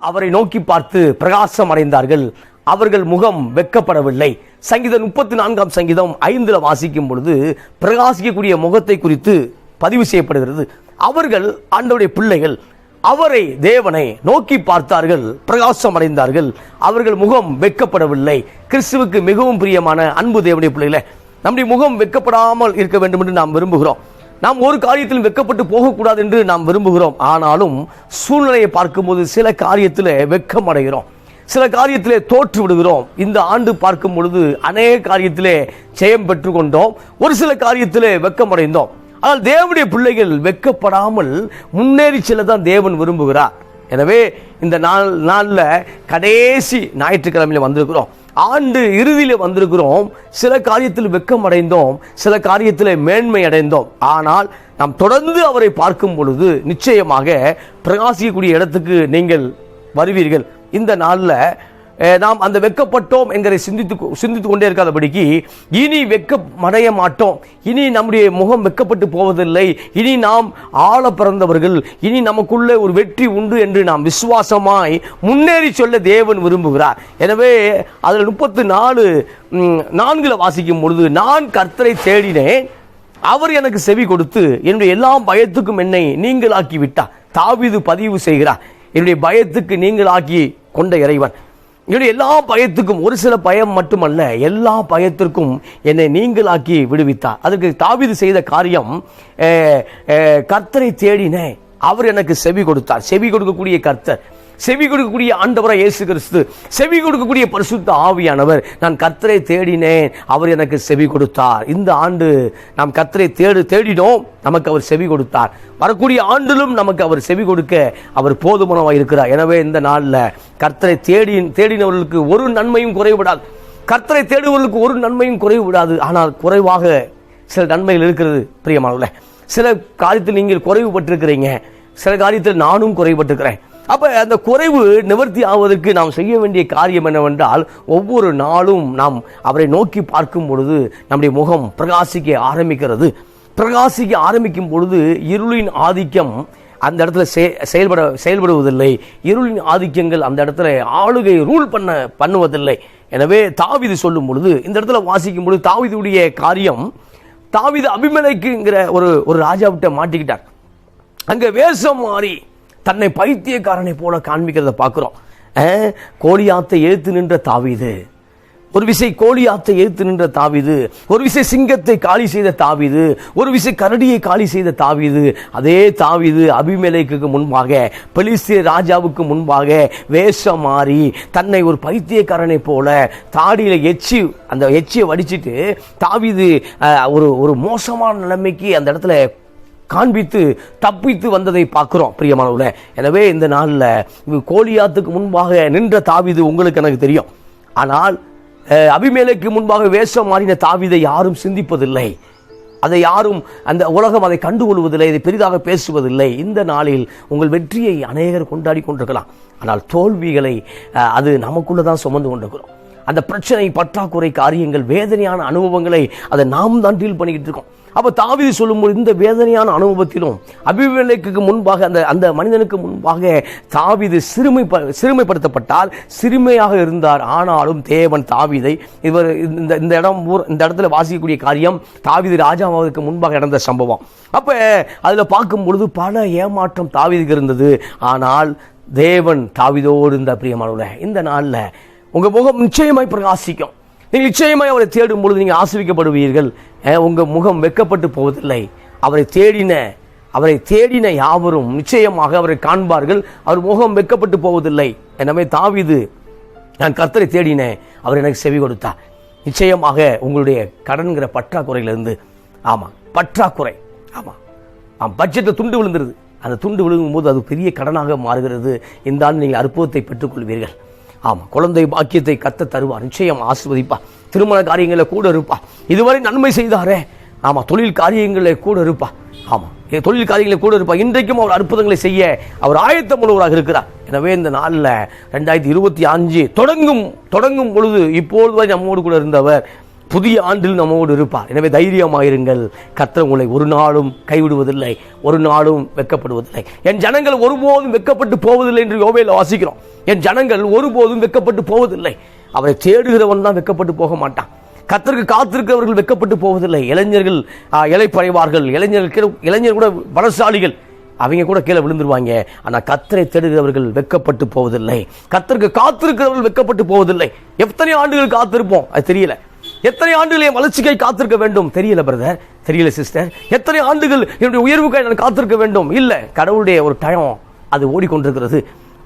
அவரை நோக்கி பார்த்து பிரகாசம் அடைந்தார்கள். அவர்கள் முகம் வெக்கப்படவில்லை. சங்கீதம் முப்பத்தி நான்காம் சங்கீதம் ஐந்துல வாசிக்கும் பொழுது பிரகாசிக்கக்கூடிய முகத்தை குறித்து பதிவு செய்யப்படுகிறது. அவர்கள் ஆண்டவருடைய பிள்ளைகள். அவரை தேவனை நோக்கி பார்த்தார்கள். பிரகாசம் அடைந்தார்கள். அவர்கள் முகம் வெக்கப்படவில்லை. கிறிஸ்துவுக்கு மிகவும் பிரியமான அன்பு தேவனுடைய பிள்ளைகளை நம்முடைய முகம் வெக்கப்படாமல் இருக்க வேண்டும் என்று நாம் விரும்புகிறோம். நாம் ஒரு காரியத்தில் வெக்கப்பட்டு போகக்கூடாது என்று நாம் விரும்புகிறோம். ஆனாலும் சூழ்நிலையை பார்க்கும்போது சில காரியத்தில் வெக்கம் அடைகிறோம் சில காரியத்திலே தோற்று விடுகிறோம். இந்த ஆண்டு பார்க்கும் பொழுது அநேக காரியத்திலே ஜெயம் பெற்றுக்கொண்டோம். ஒரு சில காரியத்திலே வெக்கமடைந்தோம். ஆனால் தேவனுடைய பிள்ளைகள் வெக்கப்படாமல் முன்னேறி செல்ல தான் தேவன் விரும்புகிறார். எனவே இந்த நாள் நாளில் கடைசி ஞாயிற்றுக்கிழமையில் வந்திருக்கிறோம். ஆண்டு இறுதியில் வந்திருக்கிறோம். சில காரியத்தில் வெக்கம் அடைந்தோம் சில காரியத்தில் மேன்மை அடைந்தோம். ஆனால் நாம் தொடர்ந்து அவரை பார்க்கும் பொழுது நிச்சயமாக பிரகாசிக்கக்கூடிய இடத்துக்கு நீங்கள் வருவீர்கள். இந்த நாளில் நாம் அந்த வெக்கப்பட்டோம் என்கிற சிந்தித்து சிந்தித்து கொண்டே இருக்காதபடிக்கு இனி வெக்கமடைய மாட்டோம். இனி நம்முடைய முகம் வெக்கப்பட்டு போவதில்லை. இனி நாம் ஆழ பிறந்தவர்கள். இனி நமக்குள்ளே ஒரு வெற்றி உண்டு என்று நாம் விசுவாசமாய் முன்னேறி சொல்ல தேவன் விரும்புகிறார். எனவே அதில் முப்பத்து நாலு நான்கில் வாசிக்கும் பொழுது நான் கர்த்தரை தேடினேன். அவர் எனக்கு செவி கொடுத்து என்னுடைய எல்லா பயத்துக்கும் என்னை நீங்களாக்கி விட்டார். தாவிது பதிவு செய்கிறார். என்னுடைய பயத்துக்கு நீங்களாக்கி கொண்ட இறைவன். என்னுடைய எல்லா பயத்துக்கும் ஒரு சில பயம் மட்டுமல்ல எல்லா பயத்திற்கும் என்னை நீங்களாக்கி விடுவித்தார். அதற்கு தாவிது செய்த காரியம் கர்த்தரை தேடினேன். அவர் எனக்கு செவி கொடுத்தார். செவி கொடுக்கக்கூடிய கர்த்தர். செவி கொடுக்கக்கூடிய ஆண்டவராக இயேசு கிறிஸ்து செவி கொடுக்கக்கூடிய பரிசுத்த ஆவியானவர் நான் கர்த்தரை தேடினேன் அவர் எனக்கு செவி கொடுத்தார். இந்த ஆண்டு நாம் கத்தரை தேடு தேடினோம் நமக்கு அவர் செவி கொடுத்தார். வரக்கூடிய ஆண்டிலும் நமக்கு அவர் செவி கொடுக்க அவர் போதுமானவாக இருக்கிறார். எனவே இந்த நாளில் கர்த்தரை தேடி தேடினவர்களுக்கு ஒரு நன்மையும் குறைவிடாது கர்த்தரை தேடுவர்களுக்கு ஒரு நன்மையும் குறைவிடாது ஆனால் குறைவாக சில நன்மைகள் இருக்கிறது பிரியமானவர்களே. சில காரியத்தில் நீங்கள் குறைவுபட்டிருக்கிறீங்க. சில காரியத்தில் நானும் குறைபட்டிருக்கிறேன் அப்போ அந்த குறைவு நிவர்த்தி ஆவதற்கு நாம் செய்ய வேண்டிய காரியம் என்னவென்றால் ஒவ்வொரு நாளும் நாம் அவரை நோக்கி பார்க்கும் பொழுது நம்முடைய முகம் பிரகாசிக்க ஆரம்பிக்கிறது. பிரகாசிக்க ஆரம்பிக்கும் பொழுது இருளின் ஆதிக்கம் அந்த இடத்துல செயல்பட செயல்படுவதில்லை. இருளின் ஆதிக்கங்கள் அந்த இடத்துல ஆளுகை ரூல் பண்ண பண்ணுவதில்லை. எனவே தாவிது சொல்லும் பொழுது இந்த இடத்துல வாசிக்கும் பொழுது தாவிதுடைய காரியம் தாவிது அபிமலைக்குங்கிற ஒரு ஒரு ராஜாவிட்ட மாட்டிக்கிட்டார். அங்கே வேஷம் மாறி தன்னை பைத்தியக்காரனை போல காண்பிக்கிறத பார்க்குறோம். கோழியாத்தை எழுத்து நின்ற தாவிது. ஒரு விசை கோழியாத்தை எழுத்து நின்ற தாவிது. ஒரு விசை சிங்கத்தை காலி செய்த தாவிது. ஒரு விசை கரடியை காலி செய்த தாவிது. அதே தாவிது அபிமேலைக்கு முன்பாக பெலிஸ்திய ராஜாவுக்கு முன்பாக வேஷம் மாறி தன்னை ஒரு பைத்தியக்காரனை போல தாடியில் எச்சி அந்த எச்சியை வடிச்சிட்டு தாவிது ஒரு ஒரு மோசமான நிலைமைக்கு அந்த இடத்துல காண்பித்து தப்பித்து வந்ததை பார்க்குறோம் பிரியமானவர்களே. எனவே இந்த நாளில் கோலியாத்துக்கு முன்பாக நின்ற தாவிது உங்களுக்கு எனக்கு தெரியும். ஆனால் அபிமேலைக்கு முன்பாக வேஷம் மாறின தாவீதை யாரும் சிந்திப்பதில்லை. அதை யாரும் அந்த உலகம் அதை கண்டுகொள்வதில்லை இதை பெரிதாக பேசுவதில்லை. இந்த நாளில் உங்கள் வெற்றியை அநேகர் கொண்டாடி கொண்டிருக்கலாம். ஆனால் தோல்விகளை அது நமக்குள்ளே தான் சுமந்து கொண்டிருக்கிறோம். அந்த பிரச்சனை பற்றாக்குறை காரியங்கள் வேதனையான அனுபவங்களை அதை நாம் தான் டீல் பண்ணிக்கிட்டு இருக்கோம். அப்போ தாவிதி சொல்லும்போது இந்த வேதனையான அனுபவத்திலும் அபிவேலைக்கு முன்பாக அந்த அந்த மனிதனுக்கு முன்பாக தாவிது சிறுமை சிறுமைப்படுத்தப்பட்டால் சிறுமையாக இருந்தார். ஆனாலும் தேவன் தாவிதை இவர் இந்த இந்த இடம் ஊர்- இந்த இடத்துல வாசிக்கக்கூடிய காரியம் தாவிது ராஜாவுக்கு முன்பாக நடந்த சம்பவம். அப்போ அதில் பார்க்கும் பொழுது பல ஏமாற்றம் தாவிதுக்கு இருந்தது. ஆனால் தேவன் தாவிதோடு இருந்த பிரியமானவர்களே. இந்த நாளில் உங்க முகம் நிச்சயமாய் பிரகாசிக்கும். நீங்கள் நிச்சயமாய் அவரை தேடும் பொழுது நீங்கள் ஆசிரிக்கப்படுவீர்கள் உங்கள் உங்க முகம் வெக்கப்பட்டு போவதில்லை. அவரை தேடின அவரை தேடின யாவரும் நிச்சயமாக அவரை காண்பார்கள். அவர் முகம் வெக்கப்பட்டு போவதில்லை. எனவே தாவிது நான் கர்த்தரை தேடினேன். அவர் எனக்கு செவி கொடுத்தார். நிச்சயமாக உங்களுடைய கடன்கிற பற்றாக்குறையிலிருந்து ஆமாம் பற்றாக்குறை ஆமாம் ஆம் பட்ஜெட்டில் துண்டு விழுந்துருது. அந்த துண்டு விழுங்கும்போது அது பெரிய கடனாக மாறுகிறது. இந்த ஆண்டு நீங்கள் அற்புதத்தை பெற்றுக்கொள்வீர்கள். ஆமாம் குழந்தை பாக்கியத்தை கத்த தருவார். நிச்சயம் ஆசிர்வதிப்பா திருமண காரியங்களில் கூட இருப்பா இதுவரை நன்மை செய்தாரே. ஆமாம் தொழில் காரியங்களில் கூட இருப்பா ஆமாம் தொழில் காரியங்களில் கூட இருப்பா இன்றைக்கும் அவர் அற்புதங்களை செய்ய அவர் ஆயத்தம் உள்ளவராக இருக்கிறார். எனவே இந்த நாளில் ரெண்டாயிரத்தி இருபத்தி அஞ்சு தொடங்கும் தொடங்கும் பொழுது இப்பொழுது வரை நம்மோடு கூட இருந்தவர் புதிய ஆண்டில் நம்மோடு இருப்பார். எனவே தைரியமாயிருங்கள். கர்த்தர் உங்களை ஒரு நாளும் கைவிடுவதில்லை. ஒரு நாளும் வெட்கப்படுவதில்லை. என் ஜனங்கள் ஒருபோதும் வெட்கப்பட்டு போவதில்லை என்று யோவையில் வாசிக்கிறோம். என் ஜனங்கள் ஒருபோதும் வெட்கப்பட்டு போவதில்லை. அவரை தேடுகிறவன் தான் வெக்கப்பட்டு போக மாட்டான். கத்தருக்கு காத்திருக்கிறவர்கள் வெட்கப்பட்டு போவதில்லை. இளைஞர்கள் இலை பறைவார்கள் இளைஞர்கள் இளைஞர் கூட பலசாலிகள். அவங்க கூட கீழே விழுந்துருவாங்க. ஆனால் கத்தரை தேடுகிறவர்கள் வெட்கப்பட்டு போவதில்லை. கத்தருக்கு காத்திருக்கிறவர்கள் வெட்கப்பட்டு போவதில்லை. எத்தனை ஆண்டுகள் காத்திருப்போம்? அது தெரியல. எத்தனை ஆண்டுகள் என் வளர்ச்சிக்கை காத்திருக்க வேண்டும்? தெரியல பிரதர் தெரியல சிஸ்டர் எத்தனை ஆண்டுகள் என்னுடைய உயர்வுக்காக நான் காத்திருக்க வேண்டும்? இல்லை. கடவுளுடைய ஒரு டயம் அது ஓடிக்கொண்டிருக்கிறது.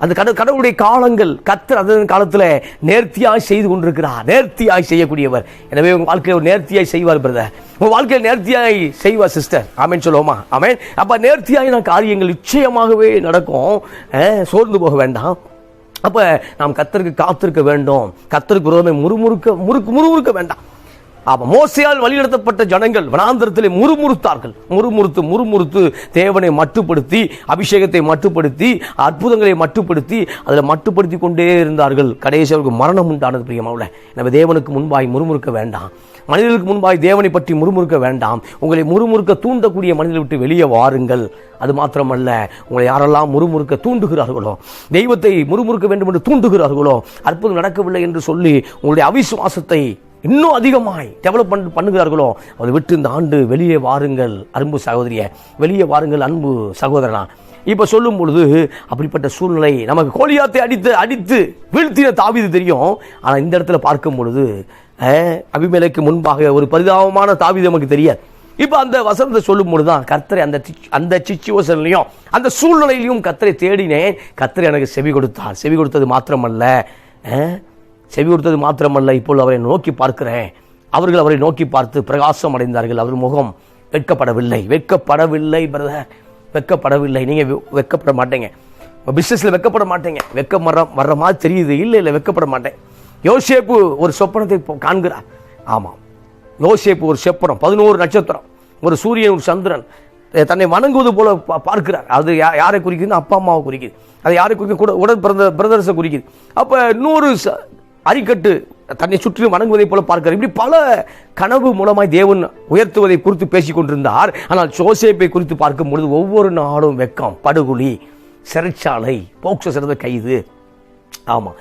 அந்த கட கடவுளுடைய காலங்கள் கத்தர் அந்த காலத்தில் நேர்த்தியாய் செய்து கொண்டிருக்கிறார். நேர்த்தியாய் செய்யக்கூடியவர். எனவே உங்கள் வாழ்க்கையை ஒரு நேர்த்தியாய் செய்வார் பிரதர் உங்கள் வாழ்க்கையை நேர்த்தியாய் செய்வார் சிஸ்டர் ஆமேன் சொல்லுவோமா? ஆமேன். அப்போ நேர்த்தியாய் நான் காரியங்கள் நிச்சயமாகவே நடக்கும். சோர்ந்து போக வேண்டாம். அப்போ நாம் கத்தருக்கு காத்திருக்க வேண்டும். கத்தருக்கு விரோதமே முறுமுறுக்க முறுக்கு முறுமுறுக்க வேண்டாம். ஆமா மோசையால் வழிநடத்தப்பட்ட ஜனங்கள் வனாந்திரத்திலே முறுமுறுத்தார்கள். முறுமுறுத்து முறுமுறுத்து தேவனை மட்டுப்படுத்தி அபிஷேகத்தை மட்டுப்படுத்தி அற்புதங்களை மட்டுப்படுத்தி அதில் மட்டுப்படுத்தி கொண்டே இருந்தார்கள். கடைசி அவருக்கு மரணம் உண்டானது பிரியமாவில் நம்ம தேவனுக்கு முன்பாய் முறுமுறுக்க வேண்டாம். மனிதர்களுக்கு முன்பாய் தேவனை பற்றி முறுமுறுக்க வேண்டாம். உங்களை முறுமுறுக்க தூண்டக்கூடிய மனிதரை விட்டு வெளியே வாருங்கள். அது மாத்திரமல்ல உங்களை யாரெல்லாம் முறுமுறுக்க தூண்டுகிறார்களோ தெய்வத்தை முறுமுறுக்க வேண்டும் என்று தூண்டுகிறார்களோ அற்புதம் நடக்கவில்லை என்று சொல்லி உங்களுடைய அவிசுவாசத்தை இன்னும் அதிகமாய் டெவலப் பண்ண பண்ணுகிறார்களோ அதை விட்டு இந்த ஆண்டு வெளியே வாருங்கள் அன்பு சகோதரிய. வெளியே வாருங்கள் அன்பு சகோதரனா. இப்போ சொல்லும் பொழுது அப்படிப்பட்ட சூழ்நிலை நமக்கு கோலியாத்தை அடித்து அடித்து வீழ்த்தின தாவிது தெரியும். ஆனால் இந்த இடத்துல பார்க்கும் பொழுது அபிமேலைக்கு முன்பாக ஒரு பரிதாபமான தாவிது நமக்கு தெரியாது. இப்போ அந்த வசனத்தை சொல்லும் பொழுதுதான் கர்த்தரை அந்த அந்த சிச்சுவேஷன்லையும் அந்த சூழ்நிலையிலையும் கர்த்தரை தேடினேன். கர்த்தரை எனக்கு செவி கொடுத்தார். செவி கொடுத்தது மாத்திரமல்ல. செவியுறுத்தது செவி மாத்திரமல்ல இப்போது அவரை நோக்கி பார்க்கிறேன். அவர்கள் அவரை நோக்கி பார்த்து பிரகாசம் அடைந்தார்கள். அவர் முகம் வெட்கப்படவில்லை. வெட்கப்படவில்லை பிரதர் வெட்கப்படவில்லை. நீங்கள் வெ- வெட்கப்பட மாட்டேங்க. பிஸ்னஸில் வெட்கப்பட மாட்டேங்க. வெக்க வர்ற வர்ற மாதிரி தெரியுது. இல்லை இல்லை வெட்கப்பட மாட்டேன். யோசேப்பு ஒரு சொப்பனத்தை காண்கிறார். ஆமாம். யோசேப்பு ஒரு செப்பனம் பதினோரு நட்சத்திரம். ஒரு சூரியன் ஒரு சந்திரன். தன்னை வணங்குவது போல பா- பார்க்கிறார். அது யா- யாரை குறிக்குதுன்னு அப்பா அம்மாவை குறிக்குது. அது யாரை குறிக்க கூட உடன் பிறந்த பிரதர்ஸை குறிக்குது. அப்போ இன்னொரு ச- அரிக்கட்டு தன்னை சுற்றிலும் வணங்குவதை போல பார்க்கிறார். இப்படி பல கனவு மூலமாய் தேவன் உயர்த்துவதை குறித்து பேசிக் கொண்டிருந்தார். ஆனால் ஜோசேப்பை குறித்து பார்க்கும் பொழுது ஒவ்வொரு நாளும் வெக்கம் படுகொலி சிறைச்சாலை போக்சோ சிறந்த கைது. ஆமாம்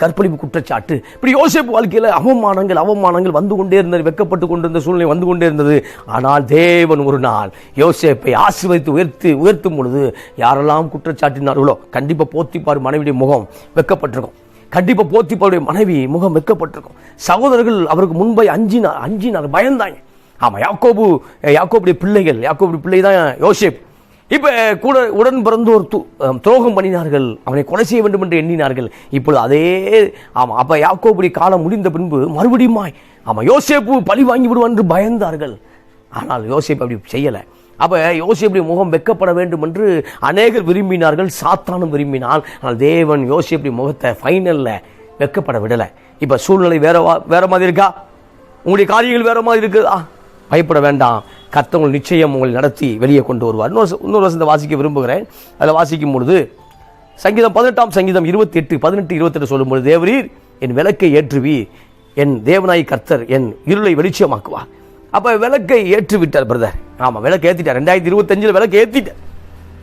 கற்பழிப்பு குற்றச்சாட்டு. இப்படி யோசிப்பு வாழ்க்கையில் அவமானங்கள் அவமானங்கள் வந்து கொண்டே இருந்தது வெக்கப்பட்டு கொண்டிருந்த சூழ்நிலை வந்து கொண்டே இருந்தது. ஆனால் தேவன் ஒரு நாள் யோசேப்பை ஆசிர்வதித்து உயர்த்தி உயர்த்தும் பொழுது யாரெல்லாம் குற்றச்சாட்டினார்களோ கண்டிப்பாக போத்திப்பார் மனைவியுடைய முகம் வெக்கப்பட்டிருக்கும். கண்டிப்பா போத்திப்பாளுடைய மனைவி முகம் வெக்கப்பட்டிருக்கும். சகோதரர்கள் அவருக்கு முன்பை அஞ்சினார் அஞ்சினார் பயந்தாங்க. ஆமா யாக்கோபு யாக்கோபுடைய பிள்ளைகள் யாக்கோபுடைய பிள்ளை தான் யோசேப். இப்ப கூட உடன் பிறந்தோர் து- துரோகம் பண்ணினார்கள் அவனை கொலை செய்ய வேண்டும் என்று எண்ணினார்கள். இப்பொழுது அதே ஆமா அப்ப யாக்கோபுடைய காலம் முடிந்த பின்பு மறுபடியுமாய் ஆமா யோசேப்பு பழி வாங்கி விடுவான் என்று பயந்தார்கள். ஆனால் யோசேப்பு அப்படி செய்யலை. அப்போ யோசியப்படி முகம் வெக்கப்பட வேண்டும் என்று அநேகர் விரும்பினார்கள் சாத்தானும் விரும்பினால் ஆனால் தேவன் யோசியப்படி முகத்தை ஃபைனலில் வெக்கப்பட விடலை. இப்போ சூழ்நிலை வேற வா- வேற மாதிரி இருக்கா? உங்களுடைய காரியங்கள் வேற மாதிரி இருக்குதா? பயப்பட வேண்டாம். கர்த்தவங்கள் நிச்சயம் உங்களை நடத்தி வெளியே கொண்டு வருவார். இன்னொரு இன்னொரு வருஷத்தை வாசிக்க விரும்புகிறேன். அதில் வாசிக்கும் பொழுது சங்கீதம் பதினெட்டாம் சங்கீதம் இருபத்தி எட்டு பதினெட்டு இருபத்தெட்டு சொல்லும்போது தேவரீர் என் விளக்கை ஏற்றுவீர். என் தேவனாய் கர்த்தர் என் இருளை வெளிச்சமாக்குவார். அப்போ விளக்கை ஏற்றி விட்டார் பிரதர் ஆமாம் விளக்கு ஏற்றிட்டார் ரெண்டாயிரத்தி இருபத்தஞ்சில் விளக்கு ஏற்றிட்டார்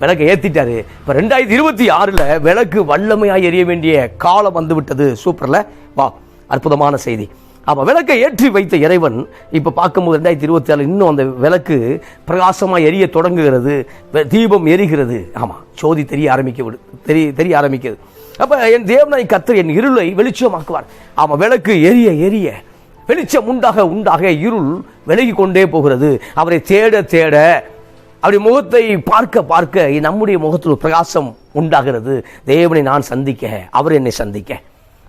விளக்கை ஏற்றிட்டாரு இப்போ ரெண்டாயிரத்தி இருபத்தி ஆறில் விளக்கு வல்லமையாக எரிய வேண்டிய காலம் வந்து விட்டது சூப்பரில் வா அற்புதமான செய்தி. அப்போ விளக்கை ஏற்றி வைத்த இறைவன் இப்போ பார்க்கும்போது ரெண்டாயிரத்தி இருபத்தி ஆறு இன்னும் அந்த விளக்கு பிரகாசமாக எரிய தொடங்குகிறது தீபம் எரிகிறது. ஆமாம் சோதி தெரிய ஆரம்பிக்க விடு தெரிய தெரிய ஆரம்பிக்கிறது அப்போ என் தேவனை கத்தர் என் இருளை வெளிச்சமாக்குவார். ஆமாம் விளக்கு எரிய எரிய. வெளிச்சம் உண்டாக உண்டாக இருள் விலகி கொண்டே போகிறது. அவரை தேட தேட அவருடைய முகத்தை பார்க்க பார்க்க நம்முடைய முகத்தில் ஒரு பிரகாசம் உண்டாகிறது. தேவனை நான் சந்திக்க அவர் என்னை சந்திக்க.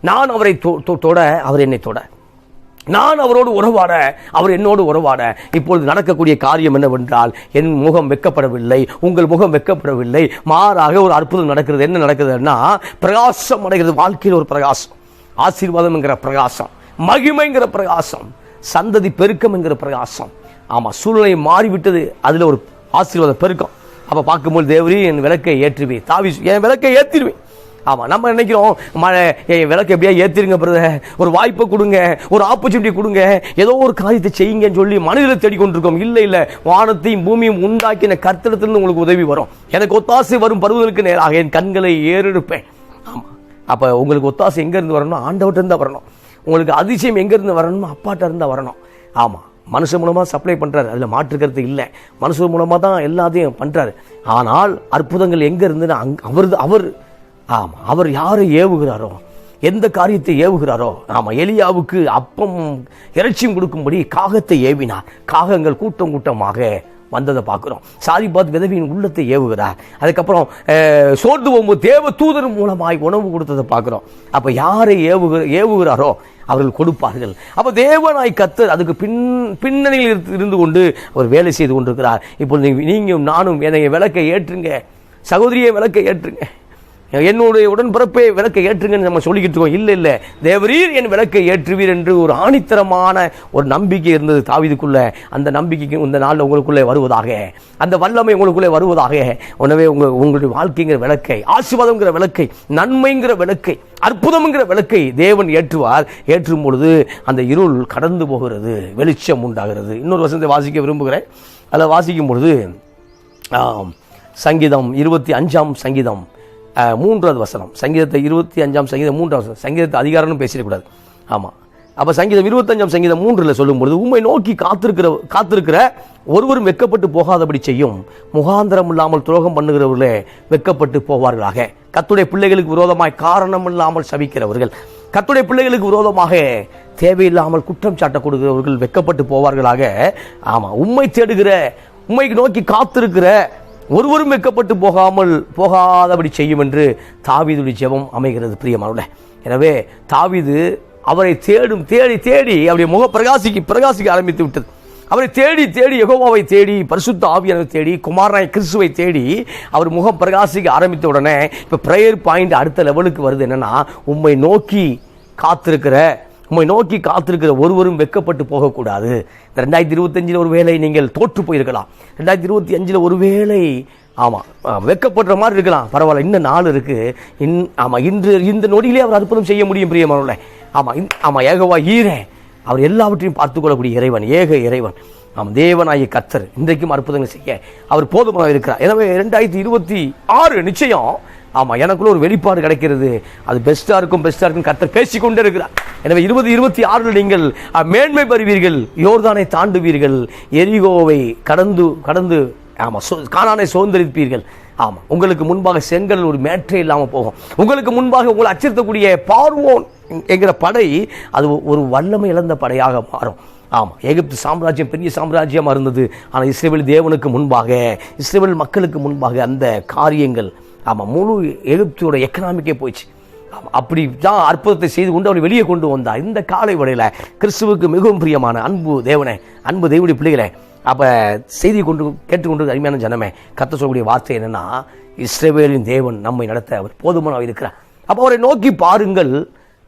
நான் அவரை தொ- தொ- தொட அவர் என்னை தொட. நான் அவரோடு உறவாட அவர் என்னோடு உறவாட. இப்பொழுது நடக்கக்கூடிய காரியம் என்னவென்றால் என் முகம் வெக்கப்படவில்லை உங்கள் முகம் வெக்கப்படவில்லை. மாறாக ஒரு அற்புதம் நடக்கிறது. என்ன நடக்குதுன்னா பிரகாசம் அடைகிறது. வாழ்க்கையில் ஒரு பிரகாசம். ஆசீர்வாதம் என்கிற பிரகாசம். மகிமைங்கிற பிரகாசம் சந்ததி பெருக்கம் என்கிற பிரகாசம் ஆமாம் சூழ்நிலை மாறிவிட்டது அதில் ஒரு ஆசீர்வாத பெருக்கம். அப்போ பார்க்கும்போது தேவரி என் விளக்கை ஏற்றுவே. தாவி என் விளக்கை ஏற்றிடுவேன் ஆமாம் நம்ம நினைக்கிறோம்? மழை என் விளக்கு எப்படியா ஏற்றிருங்க பிரதர் ஒரு வாய்ப்பை கொடுங்க ஒரு ஆப்பர்ச்சுனிட்டி கொடுங்க. ஏதோ ஒரு காரியத்தை செய்யுங்கன்னு சொல்லி மனிதரை தேடிக்கொண்டிருக்கோம். இல்லை இல்லை. வானத்தையும் பூமியும் உண்டாக்கின கர்த்தடத்திலிருந்து உங்களுக்கு உதவி வரும். எனக்கு ஒத்தாசை வரும் பருவதற்கு நேராக என் கண்களை ஏறெடுப்பேன். ஆமாம் அப்போ உங்களுக்கு ஒத்தாசை எங்கேருந்து வரணும் ஆண்டவர்கிட்ட இருந்தா வரணும். உங்களுக்கு அதிசயம் எங்கேருந்து வரணுமோ அப்பாட்ட இருந்தால் வரணும். ஆமாம் மனுஷன் மூலமாக சப்ளை பண்ணுறாரு அதில் மாற்றுக்கிறது இல்லை. மனுஷன் மூலமாக தான் எல்லாத்தையும் பண்ணுறாரு ஆனால் அற்புதங்கள் எங்கே இருந்துன்னு அங் அவர் அவர் ஆமாம் அவர் யாரை ஏவுகிறாரோ எந்த காரியத்தை ஏவுகிறாரோ ஆமாம் எலியாவுக்கு அப்பம் இறைச்சியும் கொடுக்கும்படி காகத்தை ஏவினார். காகங்கள் கூட்டம் கூட்டமாக வந்ததை பார்க்குறோம். சாதி பாத் விதவியின் உள்ளத்தை ஏவுகிறார். அதுக்கப்புறம் சோர்ந்து போகும்போது தேவ தூதர் மூலமாய் உணவு கொடுத்ததை பார்க்குறோம். அப்போ யாரை ஏவுகிற ஏவுகிறாரோ அவர்கள் கொடுப்பார்கள். அப்போ தேவனாய் கத்தர் அதுக்கு பின் பின்னணியில் இருந்து- இருந்து கொண்டு அவர் வேலை செய்து கொண்டிருக்கிறார். இப்போ நீங்கள் நானும் என்னை விளக்கை ஏற்றுங்க. சகோதரியை விளக்கை ஏற்றுங்க. என்னுடைய உடன்பிறப்பே விளக்கை ஏற்றுங்கன்னு நம்ம சொல்லிக்கிட்டு இருக்கோம். இல்லை இல்லை. தேவரீர் என் விளக்கை ஏற்றுவீர் என்று ஒரு ஆணித்தரமான ஒரு நம்பிக்கை இருந்தது தாவீதுக்குள்ள. அந்த நம்பிக்கைக்கு இந்த நாளில் உங்களுக்குள்ளே வருவதாக. அந்த வல்லமை உங்களுக்குள்ளே வருவதாக. உணவே உங்கள் உங்களுடைய வாழ்க்கைங்கிற விளக்கை ஆசீர்வாதம்ங்கிற விளக்கை நன்மைங்கிற விளக்கை அற்புதம்ங்கிற விளக்கை தேவன் ஏற்றுவார். ஏற்றும் பொழுது அந்த இருள் கடந்து போகிறது வெளிச்சம் உண்டாகிறது. இன்னொரு வசனத்தை வாசிக்க விரும்புகிறேன். அதில் வாசிக்கும் பொழுது ஆம், சங்கீதம் இருபத்தி அஞ்சாம் சங்கீதம். மூன்றாவது வசனம். சங்கீதத்தை இருபத்தி அஞ்சாம் சங்கீதம் மூன்றாவது வசனம். சங்கீதத்தை அதிகாரம்னு பேசிடக்கூடாது. ஆமாம் அப்போ சங்கீதம் இருபத்தஞ்சாம் சங்கீதம் மூன்றில் சொல்லும் பொழுது உண்மை நோக்கி காத்திருக்கிற காத்திருக்கிற ஒருவரும் வெக்கப்பட்டு போகாதபடி செய்யும். முகாந்திரம் இல்லாமல் துரோகம் பண்ணுகிறவர்களே வெக்கப்பட்டு போவார்களாக. கத்துடைய பிள்ளைகளுக்கு விரோதமாய் காரணம் இல்லாமல் சபிக்கிறவர்கள். கத்துடைய பிள்ளைகளுக்கு விரோதமாக தேவையில்லாமல் குற்றம் சாட்ட கொடுக்கிறவர்கள் வெக்கப்பட்டு போவார்களாக. ஆமா. உண்மை தேடுகிற உண்மைக்கு நோக்கி காத்திருக்கிற ஒருவரும் வெக்கப்பட்டு போகாமல் போகாதபடி செய்யும் என்று தாவீதுடைய ஜெபம் அமைகிறது பிரியமானவர்களே. எனவே தாவீது அவரை தேடும் தேடி தேடி அவருடைய முக பிரகாசிக்கு பிரகாசிக்க ஆரம்பித்து விட்டது. அவரை தேடி தேடி யகோவாவை தேடி பரிசுத்த ஆவியானவை தேடி குமாரனாய் கிறிஸ்துவை தேடி அவர் முகம் பிரகாசிக்க ஆரம்பித்த உடனே இப்போ ப்ரேயர் பாயிண்ட் அடுத்த லெவலுக்கு வருது என்னன்னா உம்மை நோக்கி காத்திருக்கிற உண்மை நோக்கி காத்திருக்கிற ஒருவரும் வெக்கப்பட்டு போகக்கூடாது. இந்த ரெண்டாயிரத்தி இருபத்தஞ்சில் ஒரு வேலை நீங்கள் தோற்று போயிருக்கலாம். ரெண்டாயிரத்தி இருபத்தி அஞ்சில் ஒரு வேலை ஆமாம் வெக்கப்படுற மாதிரி இருக்கலாம். பரவாயில்ல இன்னும் நாள் இருக்குது இன் ஆமாம் இன்று இந்த நொடியிலே அவர் அற்புதம் செய்ய முடியும் பிரியமான ஆமாம் இந் ஆமாம் ஏகவா ஈரே. அவர் எல்லாவற்றையும் பார்த்துக்கொள்ளக்கூடிய இறைவன் ஏக இறைவன். ஆமாம் தேவனாகிய கத்தர் இன்றைக்கும் அற்புதங்கள் செய்ய. அவர் போதுமாக இருக்கிறார். எனவே ரெண்டாயிரத்தி இருபத்தி ஆறு நிச்சயம் ஆமாம் எனக்குள்ள ஒரு வெளிப்பாடு கிடைக்கிறது. அது பெஸ்ட்டாக இருக்கும் பெஸ்ட்டாக இருக்கும் கத்தர் பேசிக்கொண்டே இருக்கிறார். எனவே இருபது இருபத்தி ஆறில் நீங்கள் மேன்மை பெறுவீர்கள் யோர்தானை தாண்டுவீர்கள் எரிகோவை கடந்து கடந்து ஆமாம் சோ- காணானை சுதந்திரிப்பீர்கள். ஆமாம் உங்களுக்கு முன்பாக செங்கல் ஒரு மேற்றே இல்லாமல் போகும். உங்களுக்கு முன்பாக உங்களை அச்சுறுத்தக்கூடிய பார்வோன் என்கிற படை அது ஒரு வல்லமை இழந்த படையாக மாறும். ஆமாம் எகிப்து சாம்ராஜ்யம் பெரிய சாம்ராஜ்யமாக இருந்தது. ஆனால் இஸ்ரேல் தேவனுக்கு முன்பாக இஸ்ரேல் மக்களுக்கு முன்பாக அந்த காரியங்கள் ஆமாம் முழு எகிப்தோட எக்கனாமிக்கே போயிடுச்சு. அப்படி தான் அற்புதத்தை செய்து கொண்டு அவரை வெளியே கொண்டு வந்தார். இந்த காலை வழியில் கிறிஸ்துவுக்கு மிகவும் பிரியமான அன்பு தேவனே அன்பு தேவனுடைய பிள்ளைகளே அப்போ செய்தி கொண்டு கேட்டுக்கொண்டு அருமையான ஜனமே கத்த சொல்லக்கூடிய வார்த்தை என்னன்னா இஸ்ரேவேலின் தேவன் நம்மை நடத்த அவர் போதுமானவர் இருக்கிறார். அப்போ அவரை நோக்கி பாருங்கள்.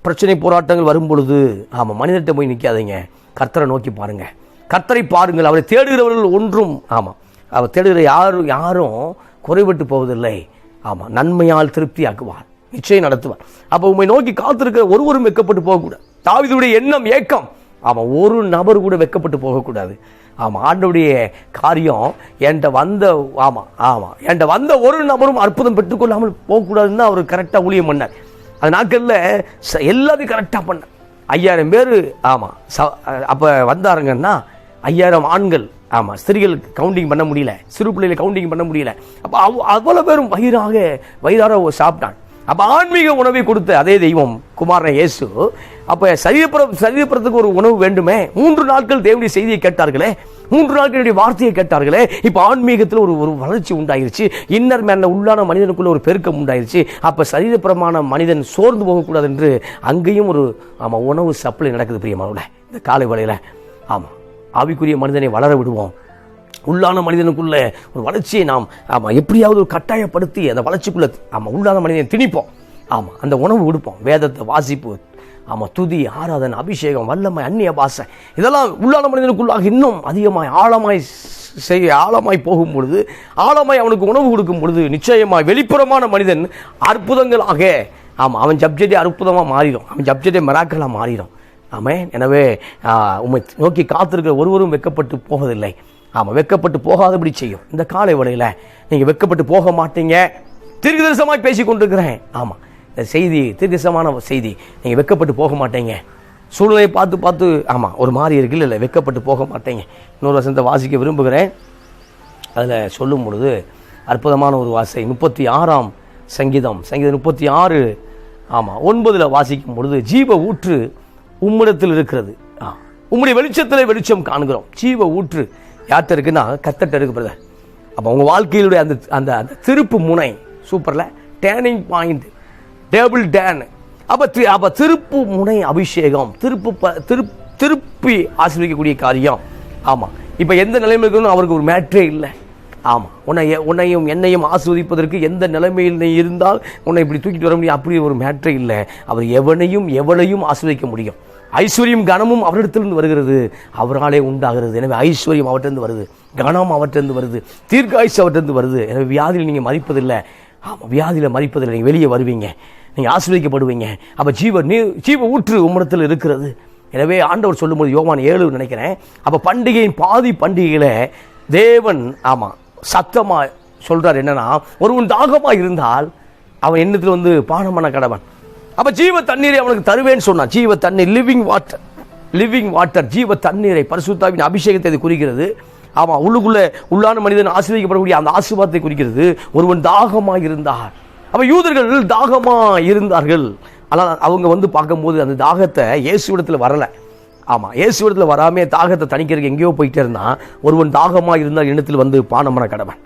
பிரச்சனை போராட்டங்கள் வரும் பொழுது ஆமாம் மனிதர்கிட்ட போய் நிற்காதீங்க கர்த்தரை நோக்கி பாருங்கள் கர்த்தரை பாருங்கள். அவரை தேடுகிறவர்கள் ஒன்றும் ஆமாம் அவர் தேடுகிற யாரும் யாரும் குறைபட்டு போவதில்லை. ஆமாம் நன்மையால் திருப்தி ஆக்குவார் நிச்சயம் நடத்துவார். அப்போ உண்மை நோக்கி காத்திருக்கிற ஒருவரும் வெக்கப்பட்டு போகக்கூடாது. தாவிதுடைய எண்ணம் ஏக்கம். ஆமாம் ஒரு நபர் கூட வெக்கப்பட்டு போகக்கூடாது. ஆமாம் ஆண்டவுடைய காரியம் என்கிட்ட வந்த ஆமாம் ஆமாம் என்கிட்ட வந்த ஒரு நபரும் அற்புதம் பெற்றுக்கொள்ளாமல் போகக்கூடாதுன்னு அவர் கரெக்டாக ஊழியம் பண்ணார். அது நாட்களில் ச- எல்லாத்தையும் கரெக்டாக பண்ணார். ஐயாயிரம் பேர் ஆமாம் ச அப்போ வந்தாருங்கன்னா ஐயாயிரம் ஆண்கள் ஆமாம் ஸ்திரீகள் கவுண்டிங் பண்ண முடியல. சிறு பிள்ளைகளை கவுண்டிங் பண்ண முடியல. அப்போ அவ் அவ்வளோ பேரும் வயிறாக வயிறார சாப்பிட்டான். அப்போ ஆன்மீக உணவை கொடுத்த அதே தெய்வம் குமாரன் இயேசு அப்போ சரீரப்புறம் சரீரப்புறத்துக்கு ஒரு உணவு வேண்டுமே? மூன்று நாட்கள் தேவனுடைய செய்தியை கேட்டார்களே? மூன்று நாட்களுடைய வார்த்தையை கேட்டார்களே? இப்போ ஆன்மீகத்தில் ஒரு ஒரு வளர்ச்சி உண்டாயிருச்சு. இன்னர் மேன உள்ளான மனிதனுக்குள்ள ஒரு பெருக்கம் உண்டாயிருச்சு. அப்போ சரீரப்புறமான மனிதன் சோர்ந்து போகக்கூடாது என்று அங்கேயும் ஒரு ஆமாம் உணவு சப்ளை நடக்குது பிரியமாவில் இந்த காலை வேளையில். ஆமாம் ஆவிக்குரிய மனிதனை வளர விடுவோம். உள்ளான மனிதனுக்குள்ள ஒரு வளர்ச்சியை நாம் ஆமாம் எப்படியாவது ஒரு கட்டாயப்படுத்தி அந்த வளர்ச்சிக்குள்ள ஆமாம் உள்ளான மனிதனை திணிப்போம். ஆமாம் அந்த உணவு கொடுப்போம் வேதத்தை வாசிப்பு ஆமாம் துதி ஆராதனை அபிஷேகம் வல்லமை அந்நிய பாசை இதெல்லாம் உள்ளான மனிதனுக்குள்ளாக இன்னும் அதிகமாய் ஆழமாய் செய்ய ஆழமாய் போகும் பொழுது ஆழமாய் அவனுக்கு உணவு கொடுக்கும் பொழுது நிச்சயமாய் வெளிப்புறமான மனிதன் அற்புதங்களாக ஆமாம் அவன் சப்ஜெக்டே அற்புதமாக மாறிடும். அவன் சப்ஜெக்டே மெராக்கலாக மாறிடும். ஆமாம் எனவே உண்மை நோக்கி காத்திருக்கிற ஒருவரும் வெக்கப்பட்டு போவதில்லை. ஆமாம் வெக்கப்பட்டு போகாதபடி செய்யும். இந்த காலை வேளையில் நீங்கள் வெக்கப்பட்டு போக மாட்டீங்க. தீர்க்கதரிசனமாய் பேசி கொண்டிருக்கிறேன். ஆமாம் இந்த செய்தி தீர்க்கதரிசனமான செய்தி. நீங்கள் வெக்கப்பட்டு போக மாட்டீங்க. சூழ்நிலையை பார்த்து பார்த்து ஆமாம் ஒரு மாதிரி இருக்குல்ல இல்லை இல்லை வெக்கப்பட்டு போக மாட்டேங்க. இன்னொரு வசனத்தை வாசிக்க விரும்புகிறேன். அதில் சொல்லும் பொழுது அற்புதமான ஒரு வாசை முப்பத்தி ஆறாம் சங்கீதம். சங்கீதம் முப்பத்தி ஆறு ஆமாம் ஒன்பதில் வாசிக்கும் பொழுது ஜீவ ஊற்று உம்மிடத்தில் இருக்கிறது. ஆ. உம்முடைய வெளிச்சத்தில் வெளிச்சம் காண்கிறோம். ஜீவ ஊற்று. யார்கிட்ட இருக்குன்னா கத்தட்ட இருக்கு பிரதர் அப்போ உங்கள் வாழ்க்கையிலுடைய அந்த அந்த அந்த திருப்பு முனை சூப்பரில் டேர்னிங் பாயிண்ட் டேபிள் டேன் அப்போ திரு அப்போ திருப்பு முனை அபிஷேகம் திருப்பு ப திருப் திருப்பி ஆசீர்வதிக்கக்கூடிய காரியம். ஆமாம் இப்போ எந்த நிலைமையில் இருக்கணும் அவருக்கு ஒரு மேட்ரே இல்லை. ஆமாம் உன்னை உன்னையும் என்னையும் ஆஸ்வதிப்பதற்கு எந்த நிலைமையில் நீ இருந்தால் உன்னை இப்படி தூக்கிட்டு வர முடியும் அப்படி ஒரு மேட்ரே இல்லை. அவர் எவனையும் எவளையும் ஆஸ்வதிக்க முடியும். ஐஸ்வர்யம் கனமும் அவரிடத்திலிருந்து வருகிறது. அவராலே உண்டாகிறது. எனவே ஐஸ்வர்யம் அவற்றிலிருந்து வருது. கனம் அவற்றிலிருந்து வருது. தீர்க்காயுசு அவற்றிலிருந்து வருது. எனவே வியாதியில் நீங்கள் மதிப்பதில்லை. ஆமாம் வியாதியில் மறிப்பதில்லை நீங்கள் வெளியே வருவீங்க. நீங்கள் ஆசீர்வதிக்கப்படுவீங்க. அப்போ ஜீவ நீ ஜீவ ஊற்று உம்மிடத்தில் இருக்கிறது. எனவே ஆண்டவர் சொல்லும்போது யோவான் ஏழு நினைக்கிறேன். அப்போ பண்டிகையின் பாதி பண்டிகையில் தேவன் ஆமாம் சத்தமாக சொல்கிறார் என்னன்னா ஒருவன் தாகமாக இருந்தால் அவன் எண்ணத்தில் வந்து பானமான கடவன். அப்போ ஜீவ தண்ணீரை அவனுக்கு தருவேன்னு சொன்னான். ஜீவ தண்ணீர் லிவிங் வாட்டர் லிவிங் வாட்டர் ஜீவ தண்ணீரை பரிசுத்தாவின் அபிஷேகத்தை இது குறிக்கிறது. ஆமாம் உள்ளுக்குள்ள உள்ளான மனிதன் ஆசீர்வதிக்கப்படக்கூடிய அந்த ஆசீர்வாதத்தை குறிக்கிறது. ஒருவன் தாகமாக இருந்தார். அப்ப யூதர்கள் தாகமா இருந்தார்கள். ஆனால் அவங்க வந்து பார்க்கும்போது அந்த தாகத்தை இயேசுவிடத்தில் வரல. ஆமா இயேசுவிடத்தில் வராமே தாகத்தை தணிக்கிறதுக்கு எங்கேயோ போயிட்டே இருந்தான் ஒருவன் தாகமா இருந்தால் எண்ணத்தில் வந்து பானம் கடவன்.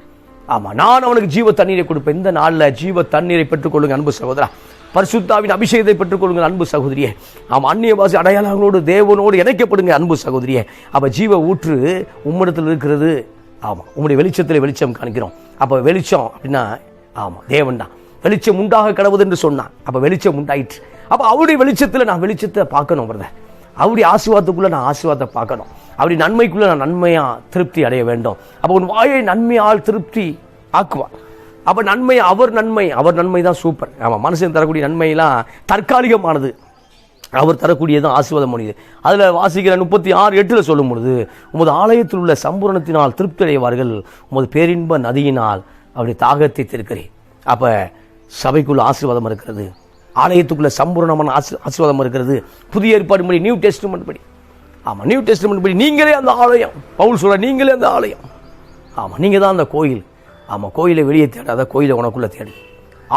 ஆமா நான் அவனுக்கு ஜீவ தண்ணீரை கொடுப்பேன். இந்த நாளில் ஜீவ தண்ணீரை பெற்றுக்கொள்ளுங்க அன்பு சகோதரா. பரிசுத்தாவின் அபிஷேகத்தை பெற்றுக்கொள்ளுங்கள் அன்பு சகோதரியே. ஆமா அந்நிய வாசி அடையாளங்களோடு தேவனோடு இணைக்கப்படுங்க அன்பு சகோதரியே. அப்போ ஜீவ ஊற்று உம்மிடத்தில் இருக்கிறது. ஆமாம் உம்முடைய வெளிச்சத்தில் வெளிச்சம் காணிக்கிறோம் அப்போ வெளிச்சம் அப்படின்னா ஆமாம் தேவன் தான். வெளிச்சம் உண்டாக கிடவுது என்று சொன்னான். அப்போ வெளிச்சம் உண்டாயிற்று. அப்போ அவருடைய வெளிச்சத்தில் நான் வெளிச்சத்தை பார்க்கணும் பிரதர். அவருடைய ஆசீர்வாதத்துக்குள்ளே நான் ஆசீர்வாதத்தை பார்க்கணும். அவருடைய நன்மைக்குள்ளே நான் நன்மையாக திருப்தி அடைய வேண்டும். அப்போ உன் வாயை நன்மையால் திருப்தி ஆக்குவான் அப்போ நன்மை அவர் நன்மை அவர் நன்மை தான் சூப்பர் ஆமாம் மனுஷன் தரக்கூடிய நன்மையெல்லாம் தற்காலிகமானது. அவர் தரக்கூடியதான் ஆசீர்வாதம் முடியுது அதில் வாசிக்கிற முப்பத்தி ஆறு எட்டில் சொல்லும் பொழுது உமது ஆலயத்தில் உள்ள சம்பூரணத்தினால் திருப்தி அடைவார்கள் உமது பேரின்ப நதியினால் அவருடைய தாகத்தை திருக்கிறேன். அப்போ சபைக்குள்ள ஆசீர்வாதம் இருக்கிறது. ஆலயத்துக்குள்ள சம்பூர்ணமான ஆசி ஆசீர்வாதம் இருக்கிறது. புதிய ஏற்பாடு படி நியூ டெஸ்ட்மெண்ட் படி. ஆமாம் நியூ டெஸ்ட்மெண்ட் படி நீங்களே அந்த ஆலயம். பவுல் சொல்கிற நீங்களே அந்த ஆலயம். ஆமாம் நீங்கள் தான் அந்த கோயில். ஆமாம் கோயிலை வெளியே தேடாத கோயிலை உனக்குள்ளே தேடு.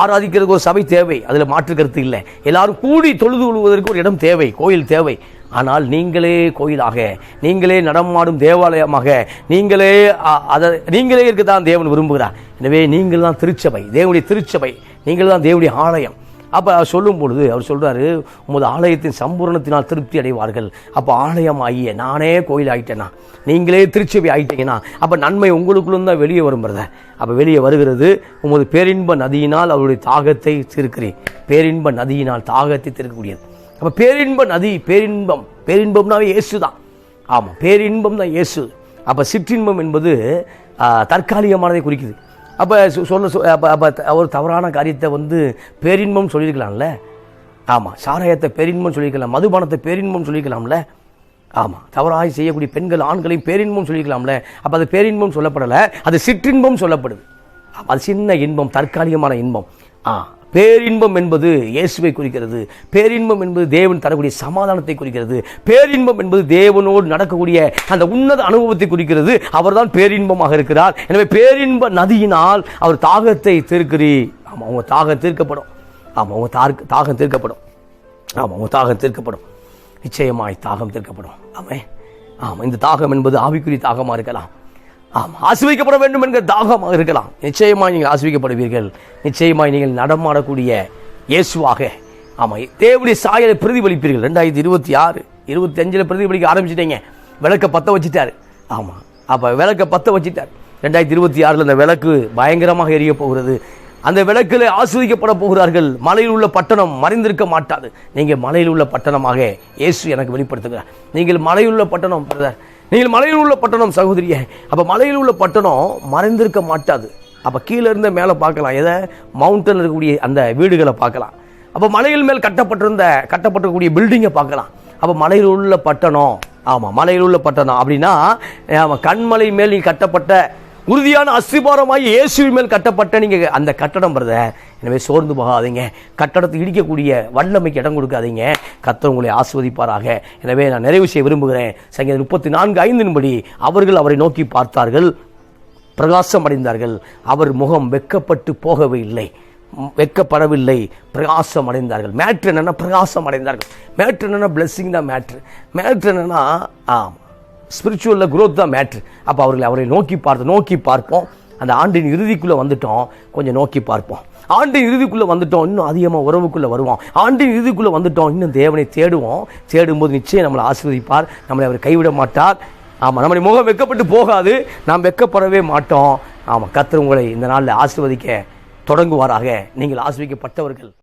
ஆராதிக்கிறதுக்கு ஒரு சபை தேவை அதில் மாற்று கருத்து இல்லை. எல்லாரும் கூடி தொழுது கொள்வதற்கு ஒரு இடம் தேவை கோயில் தேவை. ஆனால் நீங்களே கோயிலாக நீங்களே நடமாடும் தேவாலயமாக நீங்களே அதை நீங்களே இருக்க தான் தேவன் விரும்புகிறார். எனவே நீங்கள் தான் திருச்சபை தேவனுடைய திருச்சபை நீங்கள் தான் தேவனுடைய ஆலயம். அப்போ சொல்லும் பொழுது அவர் சொல்றாரு உமது ஆலயத்தின் சம்பூரணத்தினால் திருப்தி அடைவார்கள். அப்போ ஆலயம் ஆகிய நானே கோயில் ஆகிட்டேனா நீங்களே திருச்சபை ஆகிட்டீங்கன்னா அப்போ நன்மை உங்களுக்குள்ளும் தான் வெளியே வரும் பிரதர் அப்போ வெளியே வருகிறது உமது பேரின்ப நதியினால் அவருடைய தாகத்தை திருக்கிறேன் பேரின்ப நதியினால் தாகத்தை திருக்கக்கூடியது அப்போ பேரின்ப நதி பேரின்பம் பேரின்பம்னாவே இயேசு தான் ஆமாம் பேரின்பம் தான் இயேசு. அப்போ சிற்றின்பம் என்பது தற்காலிகமானதை குறிக்குது. அப்போ சொல்ல சொ- அப்போ ஒரு தவறான காரியத்தை வந்து பேரின்பம் சொல்லியிருக்கலாம்ல? ஆமாம் சாராயத்தை பேரின்பம் சொல்லியிருக்கலாம். மதுபானத்தை பேரின்பம் சொல்லியிருக்கலாம்ல? ஆமாம் தவறாக செய்யக்கூடிய பெண்கள் ஆண்களையும் பேரின்பம் சொல்லியிருக்கலாம்ல? அப்போ அது பேரின்பம் சொல்லப்படலை அது சிற்றின்பம் சொல்லப்படுது. அது சின்ன இன்பம் தற்காலிகமான இன்பம். ஆ. பேரின்பம் என்பது இயேசுவை குறிக்கிறது. பேரின்பம் என்பது தேவன் தரக்கூடிய சமாதானத்தை குறிக்கிறது. பேரின்பம் என்பது தேவனோடு நடக்கக்கூடிய அந்த உன்னத அனுபவத்தை குறிக்கிறது. அவர்தான் பேரின்பமாக இருக்கிறார். எனவே பேரின்ப நதியினால் அவர் தாகத்தை தீர்க்கிறீ ஆமாம் அவங்க தாகம் தீர்க்கப்படும். ஆமாம் அவங்க தார்க்கு தாகம் தீர்க்கப்படும். ஆமாம் உங்க தாகம் தீர்க்கப்படும். நிச்சயமாய் தாகம் தீர்க்கப்படும். ஆமே ஆமாம் இந்த தாகம் என்பது ஆவிக்குரிய தாகமாக இருக்கலாம். ஆமாம் ஆசிர்வதிக்கப்பட வேண்டும் என்கிற தாகமாக இருக்கலாம். நிச்சயமாக நீங்கள் ஆசிர்வதிக்கப்படுவீர்கள். நிச்சயமாய் நீங்கள் நடமாடக்கூடிய இயேசுவாக. ஆமாம் தேவனுடைய சாயலை பிரதிபலிப்பீர்கள். ரெண்டாயிரத்தி இருபத்தி ஆறு இருபத்தி அஞ்சில் பிரதிபலிக்க ஆரம்பிச்சிட்டீங்க. விளக்க பற்ற வச்சுட்டார். ஆமாம் அப்போ விளக்க பற்ற வச்சுட்டார். ரெண்டாயிரத்தி இருபத்தி ஆறில் அந்த விளக்கு பயங்கரமாக எரிய போகிறது. அந்த விளக்கில் ஆஸ்வதிக்கப்பட போகிறார்கள். மலையில் உள்ள பட்டணம் மறைந்திருக்க மாட்டாது. நீங்கள் மலையில் உள்ள பட்டணமாக இயேசு எனக்கு வெளிப்படுத்துகிறார். நீங்கள் மலையில் உள்ள பட்டணம் பிரதர் நீங்கள் மலையில் உள்ள பட்டணம் சகோதரியே. அப்போ மலையில் உள்ள பட்டணம் மறைந்திருக்க மாட்டாது. அப்போ கீழே இருந்த மேலே பார்க்கலாம். எதை? மவுண்டன் இருக்கக்கூடிய அந்த வீடுகளை பார்க்கலாம். அப்போ மலையில் மேல் கட்டப்பட்டிருந்த கட்டப்பட்டிருக்கக்கூடிய பில்டிங்கை பார்க்கலாம். அப்போ மலையில் உள்ள பட்டணம். ஆமாம் மலையில் உள்ள பட்டணம். அப்படின்னா கண்மலை மேல் நீ கட்டப்பட்ட உறுதியான அஸ்திபாரமாகி இயேசுவின் மேல் கட்டப்பட்ட நீங்கள் அந்த கட்டடம் வருத எனவே சோர்ந்து போகாதீங்க. கட்டடத்தை இடிக்கக்கூடிய வல்லமைக்கு இடம் கொடுக்காதீங்க. கத்தர் உங்களை ஆஸ்வதிப்பாராக எனவே நான் நிறைவு செய்ய விரும்புகிறேன். சங்கீதம் முப்பத்தி நான்கு ஐந்தின்படி அவர்கள் அவரை நோக்கி பார்த்தார்கள். பிரகாசம் அடைந்தார்கள். அவர் முகம் வெக்கப்பட்டு போகவே இல்லை. வெக்கப்படவில்லை. வெட்கப்படவில்லை பிரகாசம் அடைந்தார்கள். மேட்ரு என்னென்னா பிரகாசம் அடைந்தார்கள். மேட்ரு என்னென்னா பிளெஸ்ஸிங் தான் மேட்ரு மேட்ரு என்னென்னா ஆமாம் ஸ்பிரிச்சுவலில் குரோத் தான் மேட்ரு அப்போ அவர்களை அவரை நோக்கி பார்த்து நோக்கி பார்ப்போம். அந்த ஆண்டின் இறுதிக்குள்ளே வந்துட்டோம். கொஞ்சம் நோக்கி பார்ப்போம். ஆண்டின் இறுதிக்குள்ளே வந்துட்டோம். இன்னும் அதிகமாக உறவுக்குள்ளே வருவோம். ஆண்டின் இறுதிக்குள்ளே வந்துட்டோம். இன்னும் தேவனை தேடுவோம். தேடும்போது நிச்சயம் நம்மளை ஆசீர்வதிப்பார். நம்மளை அவர் கைவிட மாட்டார். ஆமாம் நம்முடைய முகம் வெக்கப்பட்டு போகாது. நாம் வெக்கப்படவே மாட்டோம். ஆமாம் கத்திர உங்களை இந்த நாளில் ஆசீர்வதிக்க தொடங்குவாராக. நீங்கள் ஆசீர்வதிக்கப்பட்டவர்கள்.